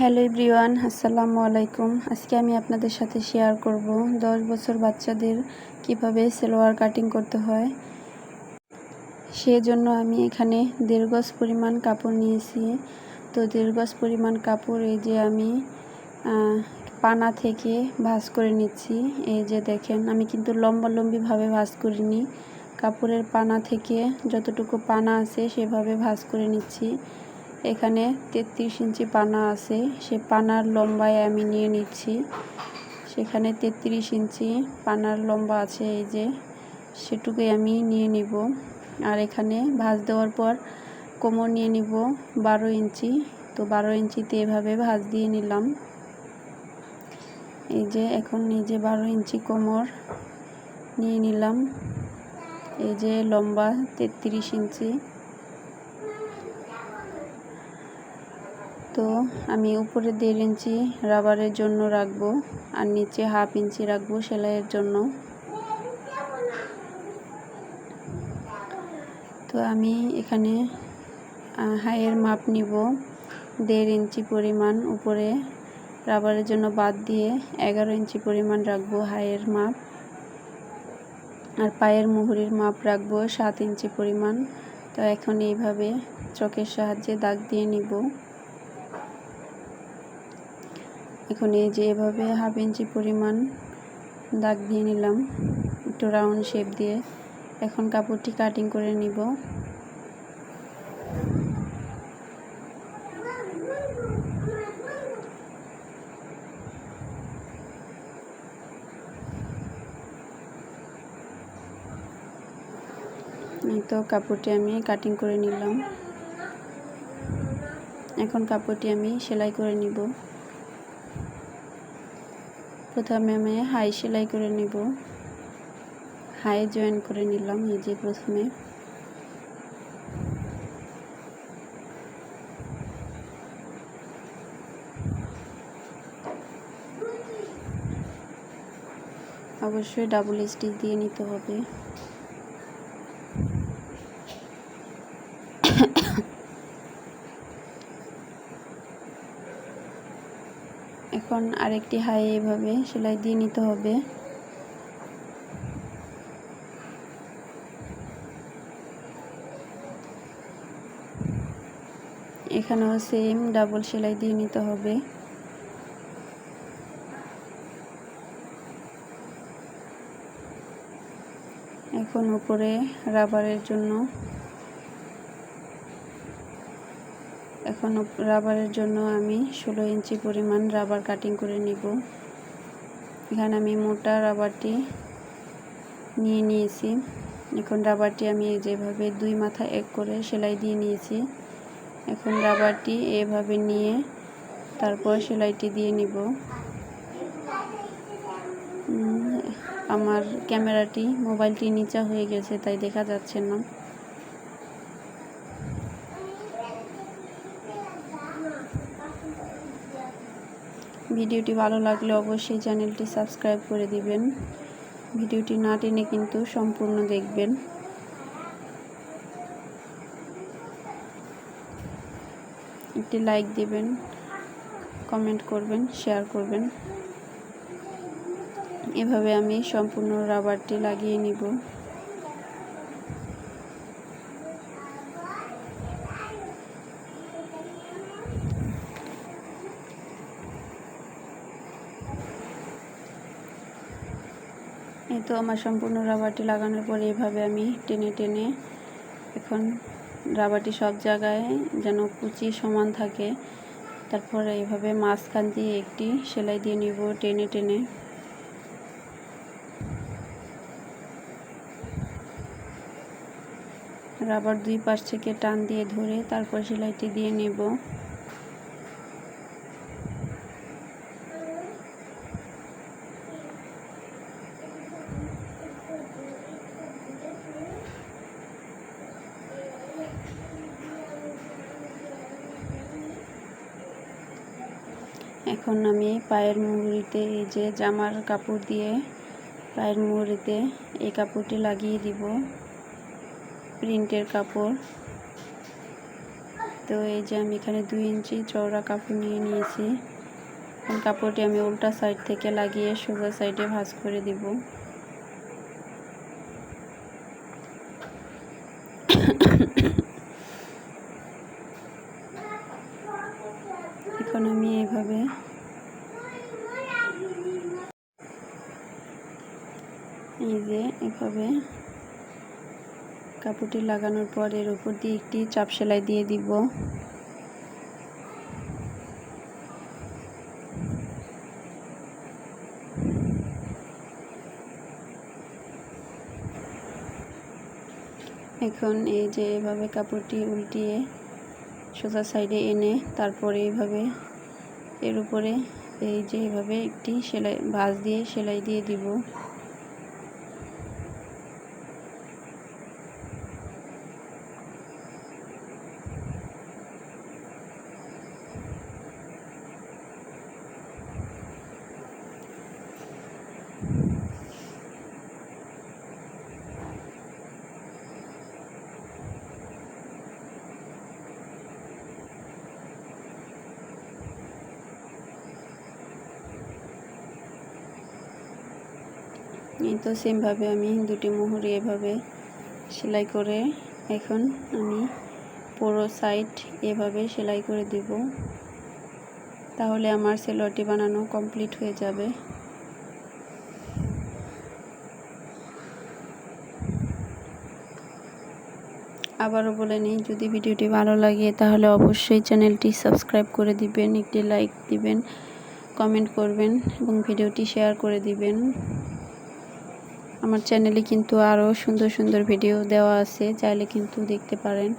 Hello everyone, আসসালামু আলাইকুম। আজকে আমি আপনাদের সাথে শেয়ার করব দশ বছর বাচ্চাদের কীভাবে সেলোয়ার কাটিং করতে হয়। সেজন্য আমি এখানে দেড় পরিমাণ কাপড় নিয়েছি। তো দেড় পরিমাণ কাপড় এই যে আমি পানা থেকে ভাঁজ করে নিচ্ছি। এই যে দেখেন, আমি কিন্তু লম্বা লম্বিভাবে ভাঁজ করিনি। কাপড়ের পানা থেকে যতটুকু পানা আছে সেভাবে ভাঁজ করে নিচ্ছি। এখানে তেত্রিশ ইঞ্চি পানা আছে। সে পানার লম্বায় আমি নিয়ে নিচ্ছি। সেখানে তেত্রিশ ইঞ্চি পানার লম্বা আছে, এই যে। সেটুকুই আমি নিয়ে নিব। আর এখানে ভাঁজ দেওয়ার পর কোমর নিয়ে নিব বারো ইঞ্চি। তো বারো ইঞ্চিতে এভাবে ভাঁজ দিয়ে নিলাম। এই যে এখন যে বারো ইঞ্চি কোমর নিয়ে নিলাম। এই যে লম্বা তেত্রিশ ইঞ্চি। তো আমি উপরে দেড় ইঞ্চি রাবারের জন্য রাখব আর নিচে হাফ ইঞ্চি রাখব সেলাইয়ের জন্য। তো আমি এখানে হাইয়ের মাপ নিব। দেড় ইঞ্চি পরিমাণ উপরে রাবারের জন্য বাদ দিয়ে এগারো ইঞ্চি পরিমাণ রাখব হাইয়ের মাপ। আর পায়ের মুহুরির মাপ রাখব সাত ইঞ্চি পরিমাণ। তো এখন এইভাবে চোখের সাহায্যে দাগ দিয়ে নিব। এখন এই যে এভাবে হাফ ইঞ্চি পরিমাণ দাগ দিয়ে নিলাম, একটু রাউন্ড শেপ দিয়ে। এখন কাপড়টি কাটিং করে নিব। তো কাপড়টি আমি কাটিং করে নিলাম। এখন কাপড়টি আমি সেলাই করে নিব। প্রথমে আমি হাই সেলাই করে নিব। হাই জয়েন করে নিলাম, এই যে প্রথমে। অবশ্যই ডাবল স্টিচ দিয়ে নিতে হবে। এখন আরেকটি হাই এভাবে সেলাই দিয়ে নিতে হবে। এখানেও সেম ডাবল সেলাই দিয়ে নিতে হবে। এখন উপরে রাবারের জন্য এখন রাবারের জন্য আমি ষোলো ইঞ্চি পরিমাণ রাবার কাটিং করে নিব। এখানে আমি মোটা রাবারটি নিয়ে নিয়েছি। এখন রাবারটি আমি যেভাবে দুই মাথা এক করে সেলাই দিয়ে নিয়েছি, এখন রাবারটি এভাবে নিয়ে তারপর সেলাইটি দিয়ে নিব। আমার ক্যামেরাটি মোবাইলটি নিচা হয়ে গেছে, তাই দেখা যাচ্ছে না। ভিডিওটি ভালো লাগলে অবশ্যই চ্যানেলটি সাবস্ক্রাইব করে দিবেন। ভিডিওটি না টেনে কিন্তু সম্পূর্ণ দেখবেন। একটি লাইক দিবেন, কমেন্ট করবেন, শেয়ার করবেন। এভাবে আমি সম্পূর্ণ রাবারটি লাগিয়ে নিব। তো আমার সম্পূর্ণ রাবারটি লাগানোর পরে এভাবে আমি টেনে টেনে এখন রাবারটি সব জায়গায় যেন কুচি সমান থাকে। তারপরে এইভাবে মাঝখান দিয়ে একটি সেলাই দিয়ে নিব টেনে টেনে। রাবার দুই পাশ থেকে টান দিয়ে ধরে তারপর সেলাইটি দিয়ে নেব। এখন আমি পায়ের মুহুরিতে এই যে জামার কাপড় দিয়ে পায়ের মুহুরিতে এই কাপড়টি লাগিয়ে দিব, প্রিন্টের কাপড়। তো এই যে আমি এখানে দুই ইঞ্চি চওড়া কাপড় নিয়ে নিয়েছি। কাপড়টি আমি উল্টা সাইড থেকে লাগিয়ে সোজা সাইডে ভাঁজ করে দিব এখন আমি এইভাবে এই যে এভাবে কাপড়টি লাগানোর পর এর উপর দিয়ে একটি চাপ সেলাই দিয়ে দিব। এখন এই যে এভাবে কাপড়টি উল্টিয়ে সোজা সাইডে এনে তারপরে এভাবে এর উপরে এই যে এভাবে একটি সেলাই, ভাঁজ দিয়ে সেলাই দিয়ে দিব। তো সেমভাবে আমি দুটি মুহুরি এভাবে সেলাই করে এখন আমি পুরো সাইড এভাবে সেলাই করে দিব। তাহলে আমার সেলোয়ারটি বানানো কমপ্লিট হয়ে যাবে। আবারও বলে নিই, যদি ভিডিওটি ভালো লাগে তাহলে অবশ্যই চ্যানেলটি সাবস্ক্রাইব করে দিবেন, একটি লাইক দিবেন কমেন্ট করবেন এবং ভিডিওটি শেয়ার করে দিবেন। আমার চ্যানেলে কিন্তু আরও সুন্দর সুন্দর ভিডিও দেওয়া আছে চাইলে কিন্তু দেখতে পারেন।